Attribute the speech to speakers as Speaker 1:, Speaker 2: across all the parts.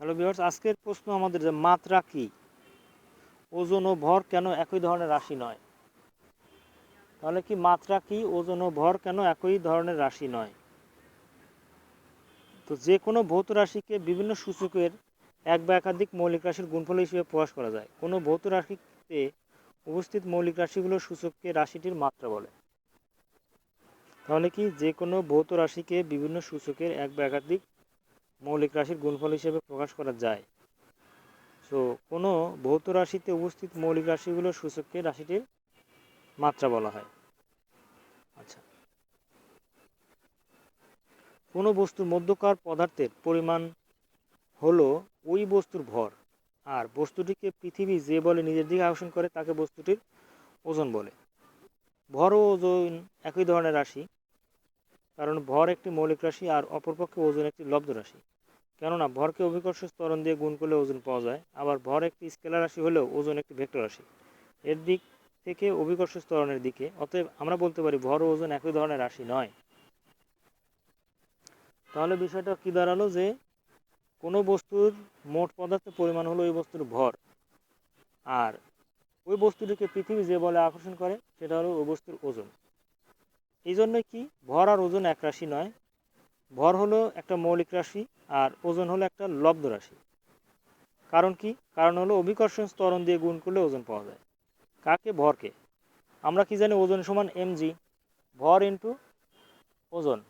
Speaker 1: Hello viewers আজকের প্রশ্ন আমাদের যে মাত্রা কি? ওজন ও ভর কেন একই ধরনের রাশি নয়? তাহলে কি মাত্রা কি, ওজন ও ভর কেন একই ধরনের রাশি নয়? তো যে কোনো ভৌত রাশিকে বিভিন্ন সূচকের এক বা একাধিক মৌলিক রাশির গুণফল হিসেবে প্রকাশ করা যায়। কোনো ভৌত রাশিতে উপস্থিত মৌলিক রাশিগুলোর সূচককে রাশিটির মাত্রা বলে। তাহলে কি যে কোনো ভৌত রাশিকে বিভিন্ন সূচকের এক বা একাধিক মৌলিক রাশির গুণফল হিসেবে প্রকাশ করা যায়। সো কোনো ভৌত রাশিতে উপস্থিত মৌলিক রাশিগুলোর সূচককে রাশিটির মাত্রা বলা হয়। আচ্ছা। কোনো বস্তুর মধ্যকার পদার্থের পরিমাণ হলো ওই বস্তুর ভর, আর বস্তুটিকে পৃথিবী যে বলে নিজের দিকে আকর্ষণ করে তাকে বস্তুটির ওজন বলে। ভর ও ওজন একই ধরনের রাশি কারণ ভর একটি মৌলিক রাশি আর অপরপক্ষে ওজন একটি লব্ধ রাশি। কেননা, ভরকে অভিকর্ষ ত্বরণ দিয়ে গুণ করলে ওজন পাওয়া যায়, আবার ভর একটি স্কেলার রাশি হলেও ওজন একটি ভেক্টর রাশি। এর দিক থেকে অভিকর্ষ ত্বরণের দিকে, অতএব আমরা বলতে পারি ভর ও ওজন একই ধরনের রাশি নয়। তাহলে বিষয়টা কি দাঁড়াল যে, কোনো বস্তুর মোট পদার্থের পরিমাণ হলো ওই বস্তুর ভর, আর ওই বস্তুটিকে পৃথিবী যে বলে আকর্ষণ করে, সেটা হলো ওই বস্তুর ওজন। এই জন্য কি? ভর আর ওজন এক রাশি নয়। ভর হলো একটা মৌলিক রাশি আর ওজন হলো একটা লব্ধ রাশি। কারণ কি? কারণ হলো অভিকর্ষণ স্তরণ দিয়ে গুণ করলে ওজন পাওয়া যায়। কাকে? ভরকে। আমরা কি জানি ওজন সমান এমজি ভর ইন্টু ওজন।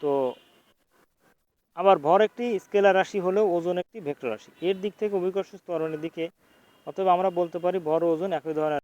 Speaker 1: তো আবার ভর একটি স্কেলার রাশি হলেও ওজন একটি ভেক্টর রাশি। এর দিক থেকে অভিকর্ষ ত্বরণের দিকে, অতএব আমরা বলতে পারি ভর ওজন একই ধরনের।